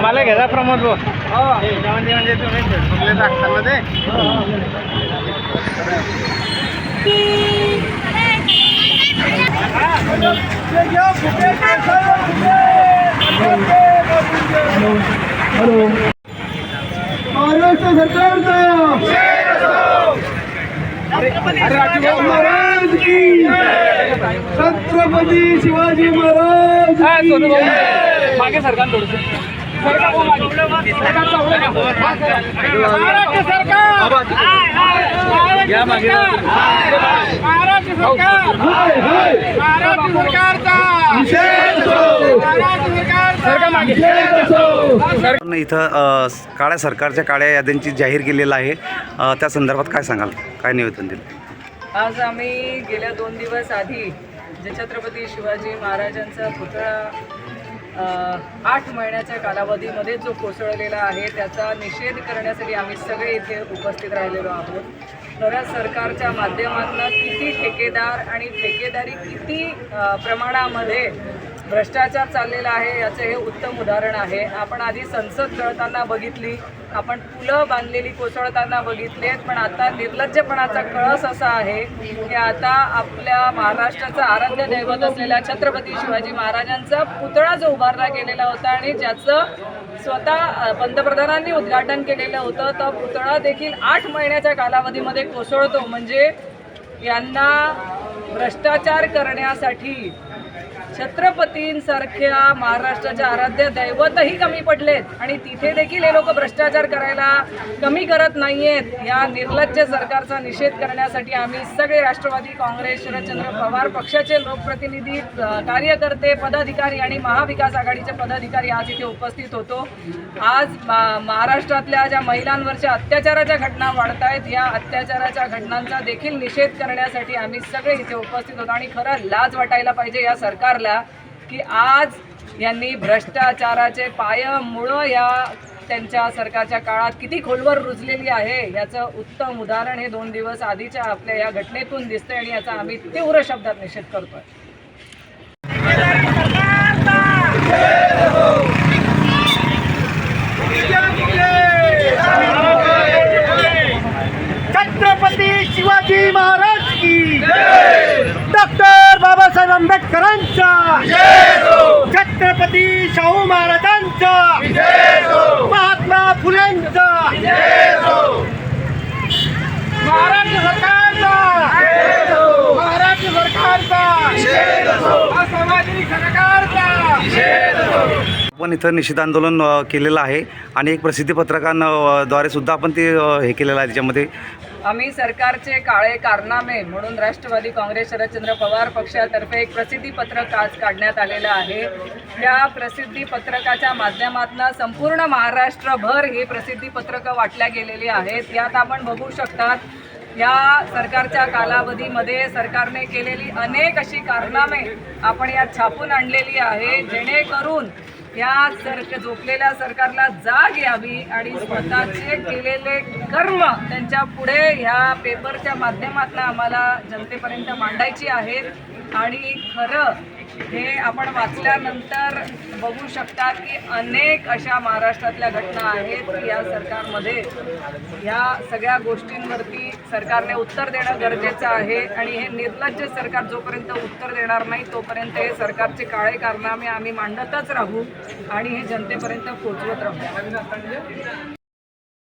आम्हाला घ्यायचा प्रमोद भाऊ. त्याच्यामध्ये म्हणजे तुम्ही फेसबुकला टाकता ना ते? महाराष्ट्र सरकारचा. महाराज की छत्रपती शिवाजी महाराज मागे सरकार थोडस. इथं काळ्या सरकारच्या काळ्या याद्यांची जाहीर केलेलं आहे. त्या संदर्भात काय सांगाल? काय निवेदन दिलं? आज आम्ही गेल्या दोन दिवस आधी जे छत्रपती शिवाजी महाराजांचा पुतळा आठ महिन्याच्या कालावधीमध्ये जो कोसळलेला आहे त्याचा निषेध करण्यासाठी आम्ही सगळे इथे उपस्थित राहिलेलो आहोत. खऱ्या सरकारच्या माध्यमातून किती ठेकेदार आणि ठेकेदारी किती प्रमाणामध्ये भ्रष्टाचार चाललेला आहे याचं हे उत्तम उदाहरण आहे. आपण आधी संसद जळताना बघितली. आपण फुलं बांधलेली कोसळताना बघितलेत पण आता निर्लज्जपणाचा कळस असा आहे की आता आपल्या महाराष्ट्राचं आराध्य दैवत असलेल्या छत्रपती शिवाजी महाराजांचा पुतळा जो उभारला गेलेला होता आणि ज्याचं स्वतः पंतप्रधानांनी उद्घाटन केलेलं होतं तर पुतळा देखील आठ महिन्याच्या कालावधीमध्ये कोसळतो. म्हणजे यांना भ्रष्टाचार करण्यासाठी छत्रपतींसारख्या महाराष्ट्राच्या आराध्य दैवतही कमी पडलेत. आणि तिथे देखील हे लोक भ्रष्टाचार करायला कमी करत नाही आहेत या निर्लज्ज सरकारचा निषेध करण्यासाठी आम्ही सगळे राष्ट्रवादी काँग्रेस शरदचंद्र पवार पक्षाचे लोकप्रतिनिधी कार्यकर्ते पदाधिकारी आणि महाविकास आघाडीचे पदाधिकारी आज इथे उपस्थित होतो. आज मा- महाराष्ट्रातल्या ज्या महिलांवरच्या अत्याचाराच्या घटना वाढत आहेत या अत्याचाराच्या घटनांचा देखील निषेध करण्यासाठी आम्ही सगळे इथे उपस्थित होतो. आणि खरं लाज वाटायला पाहिजे या सरकार सरकारला की आज यांनी भ्रष्टाचाराचे पाय मुळं या त्यांच्या सरकारच्या काळात किती खोलवर रुजलेली आहे याचं उत्तम उदाहरण हे दोन दिवस आधीच्या आपल्या या घटनेतून दिसतंय आणि याचा आम्ही तीव्र शब्दात निषेध करतोय छत्रपती शिवाजी महाराज की डॉक्टर बाबासाहेब आंबेडकरांचा छत्रपती शाहू महाराजांचा महात्मा फुलेंचा महाराष्ट्र सरकारचा. महाराष्ट्र सरकारचा. असामाजिक सरकारचा. आपण इथं निषेध आंदोलन केलेलं आहे आणि एक प्रसिद्धी पत्रकांद्वारे सुद्धा आपण ते हे केलेलं आहे त्याच्यामध्ये. आम्ही सरकारचे काळे कारनामे म्हणून राष्ट्रवादी काँग्रेस शरदचंद्र पवार पक्षातर्फे एक प्रसिद्धीपत्रक आज काढण्यात आलेलं आहे. या प्रसिद्धी पत्रकाच्या माध्यमातून संपूर्ण महाराष्ट्रभर ही प्रसिद्धीपत्रकं वाटल्या गेलेली आहेत. यात आपण बघू शकतात या सरकारच्या कालावधीमध्ये सरकारने केलेली अनेक अशी कारनामे आपण यात छापून आणलेली आहे. जेणेकरून या सरक झोपलेल्या सरकारला जाग यावी आणि स्वतःचे केलेले कर्म त्यांच्या पुढे ह्या पेपरच्या माध्यमातून आम्हाला जनतेपर्यंत मांडायची आहेत. आणि खरं हे आपण वाचल्यानंतर बघू शकता की अनेक अशा महाराष्ट्रातल्या घटना आहेत की या सरकारमध्ये. ह्या सगळ्या गोष्टींवरती सरकारने उत्तर देणं गरजेचं आहे आणि हे निर्लज्ज सरकार जोपर्यंत उत्तर देणार नाही तोपर्यंत हे सरकारचे काळे कारनामे आम्ही मांडतच राहू आणि हे जनतेपर्यंत पोचवत राहू.